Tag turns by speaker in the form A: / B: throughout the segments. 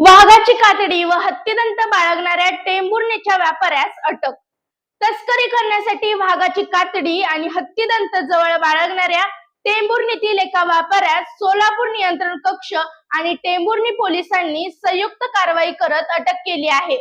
A: वाघाची कातडी व हत्तीदंत बाळगणाऱ्या टेंभुर्णीच्या व्यापाऱ्यास अटक. तस्करी करण्यासाठी वाघाची कातडी आणि हत्तीदंत जवळ बाळगणाऱ्या टेंभुर्णीतील एका व्यापाऱ्यास सोलापूर नियंत्रण कक्ष आणि टेंभुर्णी पोलिसांनी संयुक्त कारवाई करत अटक केली आहे.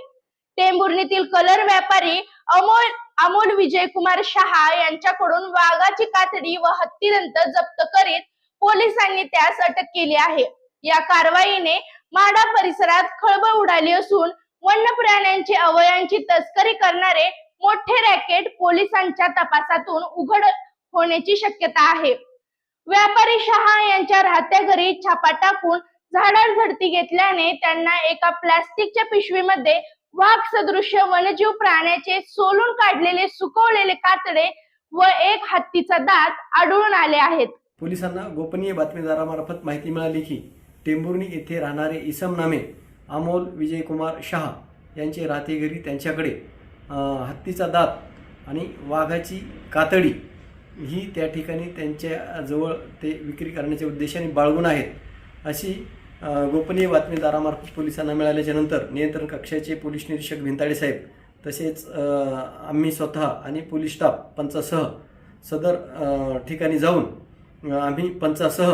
A: टेंभुर्णीतील कलर व्यापारी अमोल अमोल विजयकुमार शहा यांच्याकडून वाघाची कातडी व हत्तीनंतर जप्त करीत पोलिसांनी त्यास अटक केली आहे. या कारवाईने माडा परिसरात खळबळ उडाली असून वन्य प्राण्यांची अवयांची तस्करी करणारे मोठे रॅकेट पोलिसांच्या तपासातून उघड होण्याची शक्यता आहे. व्यापारी शहा यांच्या राहत्या घरी छापा टाकून झाडाझडती घेतल्याने त्यांना एका प्लास्टिकच्या पिशवीमध्ये वाघ सदृश्य वन्यजीव प्राण्याचे सोलून काढलेले सुकवलेले कातडे व एक हत्तीचा दात आढळून आले आहेत.
B: पोलिसांना गोपनीय बातमीदारामार्फत माहिती मिळाली की टेंभुर्णी येथे राहणारे इसम नामे अमोल विजयकुमार शहा यांचे राहते घरी त्यांच्याकडे. हत्तीचा दात आणि वाघाची कातडी ही त्या ठिकाणी त्यांच्या जवळ ते विक्री करण्याच्या उद्देशाने बाळगून आहेत. अशी गोपनीय बातमीदारामार्फत पोलिसांना मिळाल्याच्या नंतर नियंत्रण कक्षाचे पोलीस निरीक्षक भिंताडे साहेब तसेच आम्ही स्वतः आणि पोलीस स्टाफ पंचासह सदर ठिकाणी जाऊन आम्ही पंचासह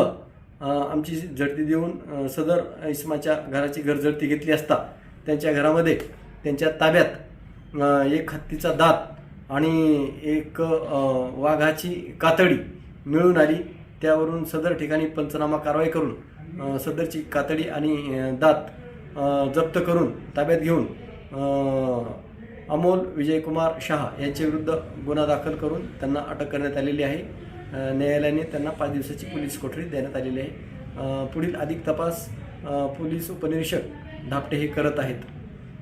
B: आमची झडती देऊन सदर इस्माच्या घराची घरझडती घेतली असता त्यांच्या घरामध्ये त्यांच्या ताब्यात एक हत्तीचा दात आणि एक वाघाची कातडी मिळून आली. त्यावरून सदर ठिकाणी पंचनामा कारवाई करून सदरची कातडी आणि दात जप्त करून ताब्यात घेऊन अमोल विजयकुमार शहा यांच्या विरुद्ध गुन्हा दाखल करून त्यांना अटक करण्यात आलेली आहे. न्यायालयाने त्यांना पाच दिवसाची पोलीस कोठडी देण्यात आलेली आहे. पुढील अधिक तपास पोलीस उपनिरीक्षक धापटे हे करत आहेत.